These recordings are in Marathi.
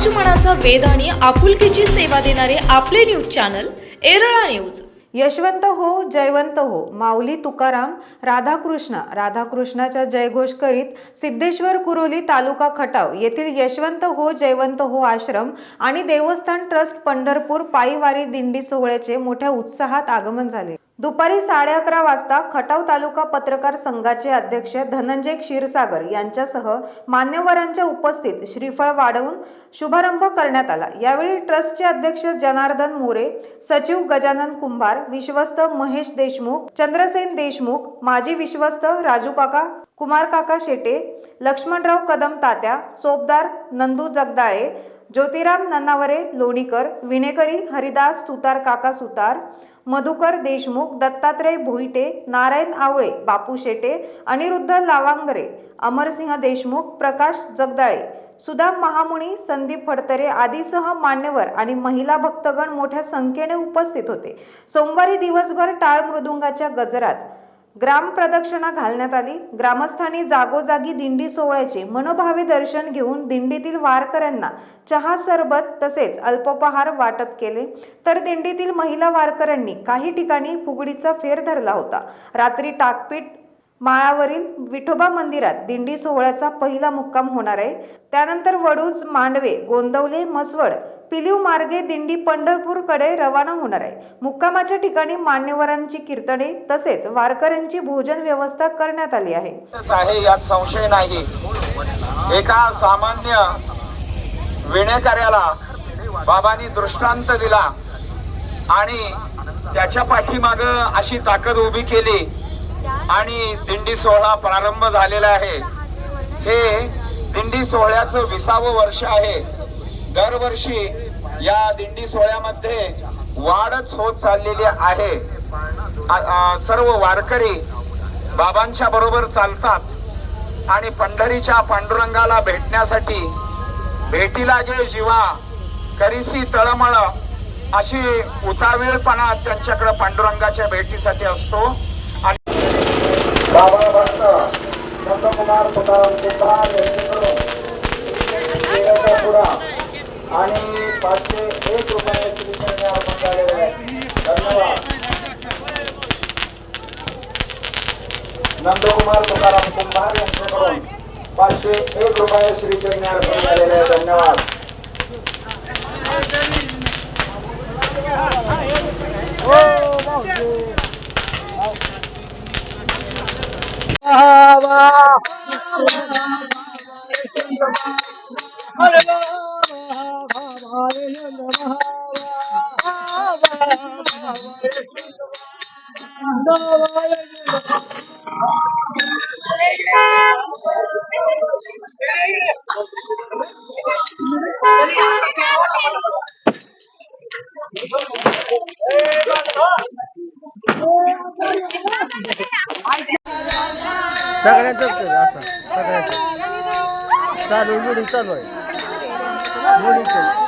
समाजमनाचा वेद आणि आपुलकीची सेवा देणारे आपले न्यूज चॅनल एरळा न्यूज. यशवंत हो जयवंत हो माऊली तुकाराम राधाकृष्ण राधाकृष्णाचा जयघोष करीत सिद्धेश्वर कुरोली तालुका खटाव येथील यशवंत हो जयवंत हो आश्रम आणि देवस्थान ट्रस्ट पंढरपूर पायीवारी दिंडी सोहळ्याचे मोठ्या उत्साहात आगमन झाले. दुपारी साडे अकरा वाजता खटाव तालुका पत्रकार संघाचे अध्यक्ष धनंजय क्षीरसागर यांच्यासह मान्यवरांच्या उपस्थित श्रीफळ वाढवून शुभारंभ करण्यात आला. यावेळी ट्रस्टचे अध्यक्ष जनार्दन मोरे सचिव गजानन कुंभार विश्वस्त महेश देशमुख चंद्रसेन देशमुख माजी विश्वस्त राजू काका कुमार काका शेटे लक्ष्मणराव कदम तात्या चोपदार नंदू जगदाळे ज्योतिराम नन्नावरे लोणीकर विणेकरी हरिदास सुतार काका सुतार मधुकर देशमुख दत्तात्रय भोईटे नारायण आवळे बापू शेटे अनिरुद्ध लावांगरे अमरसिंह देशमुख प्रकाश जगदाळे सुदाम महामुनी संदीप फडतरे आदीसह मान्यवर आणि महिला भक्तगण मोठ्या संख्येने उपस्थित होते. सोमवारी दिवसभर टाळ मृदुंगाच्या गजरात ग्राम प्रदक्षिणा घालण्यात आली. ग्रामस्थांनी जागोजागी दिंडी सोहळ्याचे मनोभावे दर्शन घेऊन दिंडीतील वारकऱ्यांना चहा सरबत तसेच अल्पोपहार वाटप केले. तर दिंडीतील महिला वारकऱ्यांनी काही ठिकाणी फुगडीचा फेर धरला होता. रात्री टाकपीट माळावरील विठोबा मंदिरात दिंडी सोहळ्याचा पहिला मुक्काम होणार आहे. त्यानंतर वडूज मांडवे गोंदवले मसवड पिलीव मार्गे दिंडी पंढरपूरकडे रवाना होणार आहे. मुक्कामाच्या ठिकाणी मान्यवरांची कीर्तने तसेच वारकऱ्यांची भोजन व्यवस्था करण्यात आली आहे. यात संशय नाही. एका सामान्य विणेकऱ्याला बाबांनी दृष्टांत दिला आणि त्याच्या पाठीमाग अशी ताकद उभी केली आणि दिंडी सोहळा प्रारंभ झालेला आहे. हे दिंडी सोहळ्याचं विसावं वर्ष आहे. दरवर्षी या दिंडी सोहळ्यामध्ये वाढच होत चाललेली आहे. सर्व वारकरी बाबांच्या बरोबर चालतात आणि पंढरीच्या पांडुरंगाला भेटण्यासाठी भेटीला जे जीवा करीसी तळमळ अशी उतावीळपणा त्यांच्याकडे पांडुरंगाच्या भेटीसाठी असतो. आणि बाबा आणि पाचशे एक रुपये श्रीचरणी अर्पण झालेले आहे धन्यवाद नंदकुमार तुकाराम कुंभार यांच्याकडून पाचशे एक रुपये श्रीचरणी अर्पण झालेले आहे धन्यवाद सगळ्यांचं असं सगळ्यांचं चालू मुली चालू आहे मुलीचं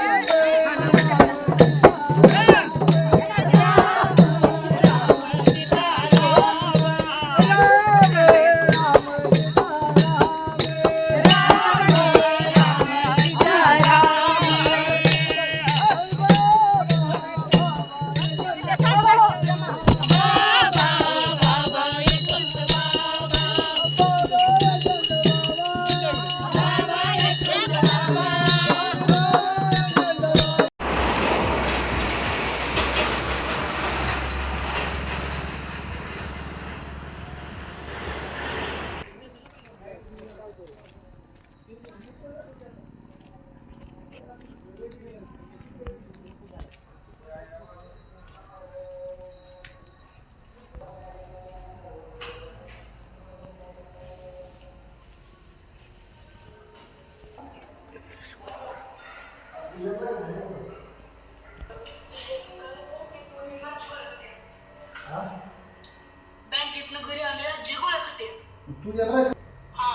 तू येणार हा.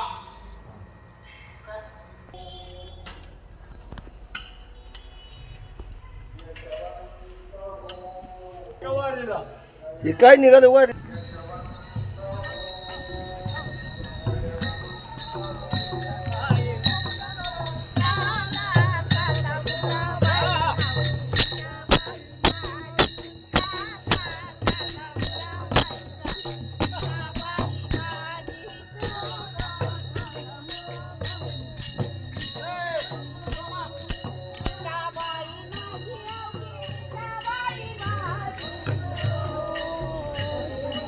हे काय निघालं वर?